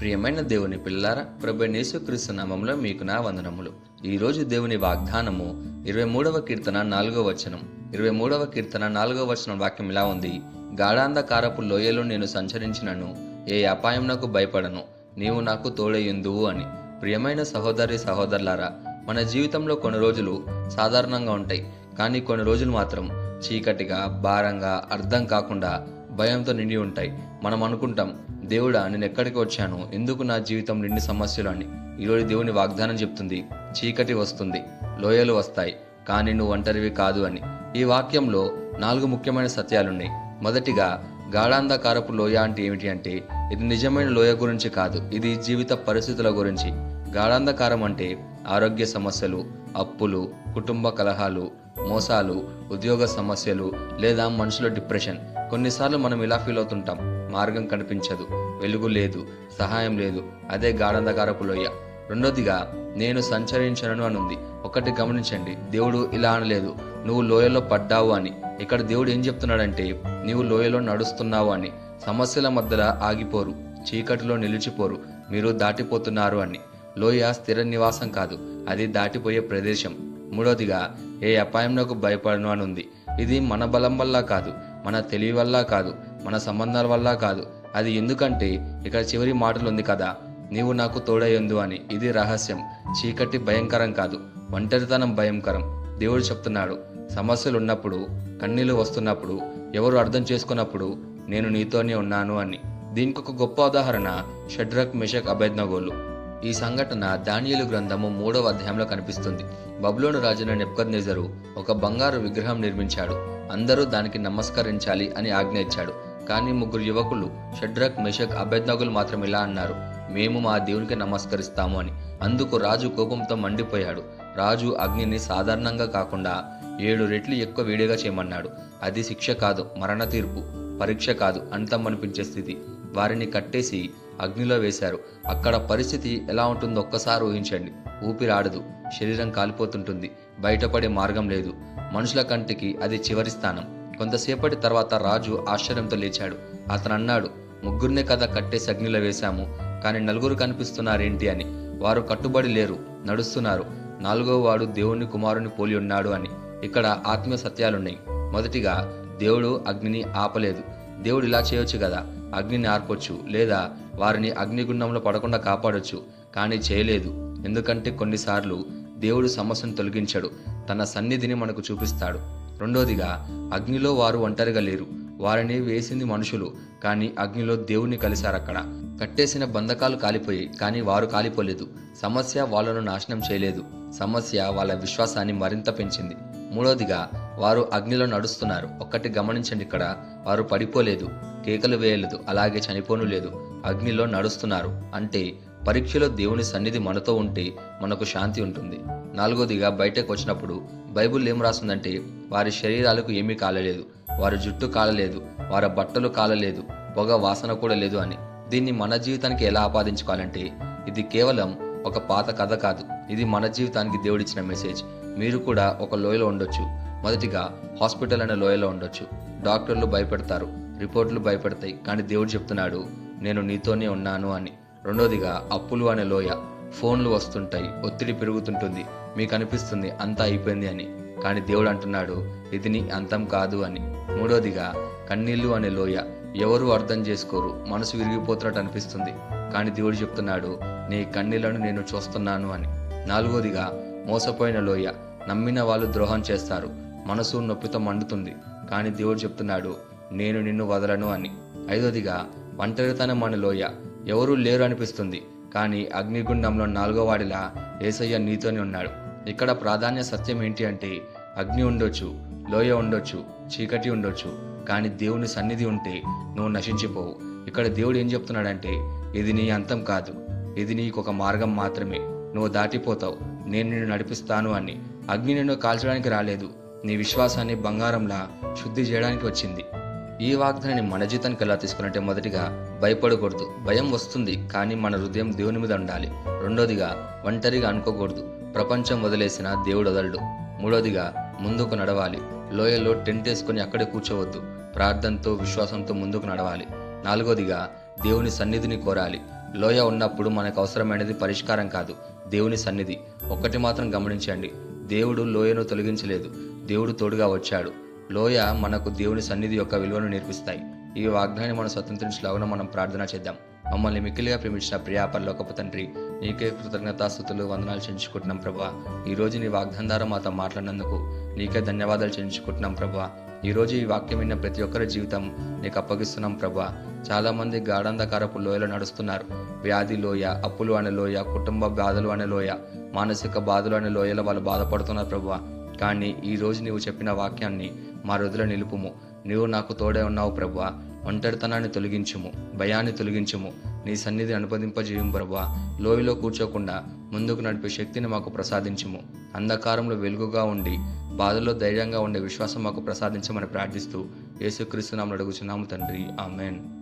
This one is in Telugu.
ప్రియమైన దేవుని పిల్లారా ప్రభు యేసుక్రీస్తు నామంలో మీకు నా వందనములు. ఈ రోజు దేవుని వాగ్దానము ఇరవై మూడవ కీర్తన నాలుగవ వచనం. ఇరవై మూడవ కీర్తన నాలుగవ వచనం వాక్యం ఇలా ఉంది. గాఢాంధకారపు లోయలో నేను సంచరించినను ఏ అపాయం నాకు భయపడను నీవు నాకు తోడయ్యుందువు అని. ప్రియమైన సహోదరి సహోదరులారా మన జీవితంలో కొన్ని రోజులు సాధారణంగా ఉంటాయి. కానీ కొన్ని రోజులు మాత్రం చీకటిగా భారంగా అర్థం కాకుండా భయంతో నిండి ఉంటాయి. మనం అనుకుంటాం దేవుడా నేను ఎక్కడికి వచ్చాను? ఎందుకు నా జీవితం నిండి సమస్యలు అని ఈరోజు దేవుని వాగ్దానం చెప్తుంది చీకటి వస్తుంది లోయలు వస్తాయి కానీ నువ్వు ఒంటరివి కాదు అని. ఈ వాక్యంలో నాలుగు ముఖ్యమైన సత్యాలున్నాయి. మొదటిగా గాఢాంధకారపు లోయ అంటే ఏమిటి అంటే ఇది నిజమైన లోయ గురించి కాదు ఇది జీవిత పరిస్థితుల గురించి. గాఢాంధకారం అంటే ఆరోగ్య సమస్యలు అప్పులు కుటుంబ కలహాలు మోసాలు ఉద్యోగ సమస్యలు లేదా మనుషుల డిప్రెషన్. కొన్నిసార్లు మనం ఇలా ఫీల్ అవుతుంటాం. మార్గం కనిపించదు వెలుగు లేదు సహాయం లేదు అదే గాఢంధకారపు లోయ. రెండోదిగా నేను సంచరించను అని ఉంది ఒకటి గమనించండి దేవుడు ఇలా అనలేదు. నువ్వు లోయలో పడ్డావు అని. ఇక్కడ దేవుడు ఏం చెప్తున్నాడంటే నీవు లోయలో నడుస్తున్నావు అని. సమస్యల మధ్యలో ఆగిపోరు చీకటిలో నిలిచిపోరు. మీరు దాటిపోతున్నారు అని. లోయ స్థిర నివాసం కాదు అది దాటిపోయే ప్రదేశం. మూడోదిగా ఏ అపాయంలోకి భయపడను అని ఉంది ఇది మన బలం వల్ల కాదు మన తెలివి వల్ల కాదు మన సంబంధాల వల్ల కాదు. అది ఎందుకంటే ఇక్కడ చివరి మాటలు ఉంది కదా నీవు నాకు తోడయ్యందు అని. ఇది రహస్యం చీకటి భయంకరం కాదు ఒంటరితనం భయంకరం. దేవుడు చెప్తున్నాడు సమస్యలు ఉన్నప్పుడు కన్నీళ్ళు వస్తున్నప్పుడు ఎవరు అర్థం చేసుకున్నప్పుడు నేను నీతోనే ఉన్నాను అని. దీనికి ఒక గొప్ప ఉదాహరణ షడ్రక్ మిషక్ అభేజ్నగోలు ఈ సంఘటన దానియలు గ్రంథము మూడవ అధ్యాయంలో కనిపిస్తుంది. బబులోను రాజున నెప్కర్నేజరు ఒక బంగారు విగ్రహం నిర్మించాడు. అందరూ దానికి నమస్కరించాలి అని ఆజ్ఞ ఇచ్చాడు. కానీ ముగ్గురు యువకులు షడ్రక్ మెషక్ అభ్యర్థకులు మాత్రం ఇలా అన్నారు మేము మా దేవునికి నమస్కరిస్తాము అని. అందుకు రాజు కోపంతో మండిపోయాడు. రాజు అగ్నిని సాధారణంగా కాకుండా ఏడు రెట్లు ఎక్కువ వేడిగా చేయమన్నాడు. అది శిక్ష కాదు మరణ తీర్పు పరీక్ష కాదు అంతం అనిపించే స్థితి. వారిని కట్టేసి అగ్నిలో వేశారు. అక్కడ పరిస్థితి ఎలా ఉంటుందో ఒక్కసారి ఊహించండి. ఊపిరాడదు. శరీరం కాలిపోతుంటుంది. బయటపడే మార్గం లేదు. మనుషుల కంటికి అది చివరి స్థానం. కొంతసేపటి తర్వాత రాజు ఆశ్చర్యంతో లేచాడు. అతను అన్నాడు ముగ్గురినే కదా కట్టేసి అగ్నిలో వేశాము. కానీ నలుగురు కనిపిస్తున్నారేంటి అని. వారు కట్టుబడి లేరు. నడుస్తున్నారు. నాలుగో వాడు దేవుని కుమారుని పోలి ఉన్నాడు అని. ఇక్కడ ఆత్మీయ సత్యాలున్నాయి. మొదటిగా దేవుడు అగ్నిని ఆపలేదు. దేవుడు ఇలా చేయొచ్చు కదా? అగ్నిని ఆర్పొచ్చు. లేదా వారిని అగ్నిగుండంలో పడకుండా కాపాడొచ్చు. కానీ చేయలేదు. ఎందుకంటే కొన్నిసార్లు దేవుడు సమస్యను తొలగించడు. తన సన్నిధిని మనకు చూపిస్తాడు. రెండోదిగా అగ్నిలో వారు ఒంటరిగా లేరు. వారిని వేసింది మనుషులు. కానీ అగ్నిలో దేవుణ్ణి కలిశారు అక్కడ. కట్టేసిన బంధకాలు కాలిపోయి కానీ వారు కాలిపోలేదు. సమస్య వాళ్ళను నాశనం చేయలేదు. సమస్య వాళ్ళ విశ్వాసాన్ని మరింత పెంచింది. మూడోదిగా వారు అగ్నిలో నడుస్తున్నారు. ఒక్కటి గమనించండి ఇక్కడ. వారు పడిపోలేదు. కేకలు వేయలేదు. అలాగే చనిపోను లేదు. అగ్నిలో నడుస్తున్నారు. అంటే పరీక్షలో దేవుని సన్నిధి మనతో ఉంటే మనకు శాంతి ఉంటుంది. నాలుగోదిగా బయటకు వచ్చినప్పుడు బైబుల్ ఏం రాస్తుందంటే వారి శరీరాలకు ఏమీ కాలలేదు. వారి జుట్టు కాలలేదు. వారి బట్టలు కాలలేదు. పొగ వాసన కూడా లేదు అని. దీన్ని మన జీవితానికి ఎలా ఆపాదించుకోవాలంటే ఇది కేవలం ఒక పాత కథ కాదు. ఇది మన జీవితానికి దేవుడిచ్చిన మెసేజ్. మీరు కూడా ఒక లోయలో ఉండొచ్చు. మొదటిగా హాస్పిటల్ అనే లోయలో ఉండొచ్చు. డాక్టర్లు భయపెడతారు. రిపోర్ట్లు భయపెడతాయి. కానీ దేవుడు చెప్తున్నాడు నేను నీతోనే ఉన్నాను అని. రెండోదిగా అప్పులు అనే లోయ. ఫోన్లు వస్తుంటాయి. ఒత్తిడి పెరుగుతుంటుంది. మీకు అనిపిస్తుంది అంతా అయిపోయింది అని. కానీ దేవుడు అంటున్నాడు ఇది నీ అంతం కాదు అని. మూడోదిగా కన్నీళ్ళు అనే లోయ. ఎవరు అర్థం చేసుకోరు. మనసు విరిగిపోతున్నట్టు అనిపిస్తుంది. కానీ దేవుడు చెప్తున్నాడు నీ కన్నీళ్ళను నేను చూస్తున్నాను అని. నాలుగోదిగా మోసపోయిన లోయ. నమ్మిన వాళ్ళు ద్రోహం చేస్తారు. మనసు నొప్పితో మండుతుంది. కానీ దేవుడు చెప్తున్నాడు నేను నిన్ను వదలను అని. ఐదోదిగా ఒంటరితనం అనే లోయ. ఎవరూ లేరు అనిపిస్తుంది. కానీ అగ్నిగుండంలో నాలుగో వాడిలా ఏసయ్య నీతోనే ఉన్నాడు. ఇక్కడ ప్రాధాన్య సత్యం ఏంటి అంటే అగ్ని ఉండొచ్చు లోయ ఉండొచ్చు చీకటి ఉండొచ్చు. కానీ దేవుని సన్నిధి ఉంటే నువ్వు నశించిపోవు. ఇక్కడ దేవుడు ఏం చెప్తున్నాడంటే ఇది నీ అంతం కాదు. ఇది నీకు ఒక మార్గం మాత్రమే. నువ్వు దాటిపోతావు. నేను నిన్ను నడిపిస్తాను అని. అగ్ని నిన్ను కాల్చడానికి రాలేదు. నీ విశ్వాసాన్ని బంగారంలా శుద్ధి చేయడానికి వచ్చింది. ఈ వాగ్దానాన్ని మన జీవితానికి ఎలా తీసుకున్నట్టే మొదటిగా భయపడకూడదు. భయం వస్తుంది కానీ మన హృదయం దేవుని మీద ఉండాలి. రెండోదిగా ఒంటరిగా అనుకోకూడదు. ప్రపంచం వదిలేసిన దేవుడు వదలడు. మూడోదిగా ముందుకు నడవాలి. లోయల్లో టెంట్ వేసుకొని అక్కడే కూర్చోవద్దు. ప్రార్థనతో విశ్వాసంతో ముందుకు నడవాలి. నాలుగోదిగా దేవుని సన్నిధిని కోరాలి. లోయ ఉన్నప్పుడు మనకు అవసరమైనది పరిష్కారం కాదు దేవుని సన్నిధి. ఒక్కటి మాత్రం గమనించండి దేవుడు లోయను తొలగించలేదు దేవుడు తోడుగా వచ్చాడు. లోయ మనకు దేవుని సన్నిధి యొక్క విలువను నేర్పిస్తాయి. ఈ వాగ్దాన్ని మనం స్వతంత్రించలాగా మనం ప్రార్థన చేద్దాం. మమ్మల్ని మిక్కిలిగా ప్రేమించిన ప్రియా పరలోకపు తండ్రి నీకే కృతజ్ఞతాస్థుతులు వందనాలు చెల్లించుకుంటున్నాం ప్రభా. ఈ నీ వాగ్దానం ద్వారా మాతో మాట్లాడినందుకు నీకే ధన్యవాదాలు చెల్లించుకుంటున్నాం ప్రభా. ఈరోజు ఈ వాక్యం విన్న ప్రతి ఒక్కరి జీవితం నీకు అప్పగిస్తున్నాం ప్రభా. చాలా మంది గాఢంధకారపు లోయలో నడుస్తున్నారు. వ్యాధి లోయ అప్పులు అనే లోయ కుటుంబ బాధలు అనే లోయ మానసిక బాధలు అనే లోయలో వాళ్ళు బాధపడుతున్నారు ప్రభా. కానీ ఈ రోజు నీవు చెప్పిన వాక్యాన్ని మా రుదుల నిలుపుము. నీవు నాకు తోడే ఉన్నావు ప్రభా. ఒంటరితనాన్ని తొలగించుము భయాన్ని తొలగించుము. నీ సన్నిధిని అనుపదింపజేయం ప్రభా. లోయలో కూర్చోకుండా ముందుకు నడిపే శక్తిని మాకు ప్రసాదించుము. అంధకారంలో వెలుగుగా ఉండి బాధలో ధైర్యంగా ఉండే విశ్వాసం మాకు ప్రసాదించమని ప్రార్థిస్తూ యేసుక్రీస్తు నామలు అడుగుచున్నాము తండ్రి. ఆమెన్.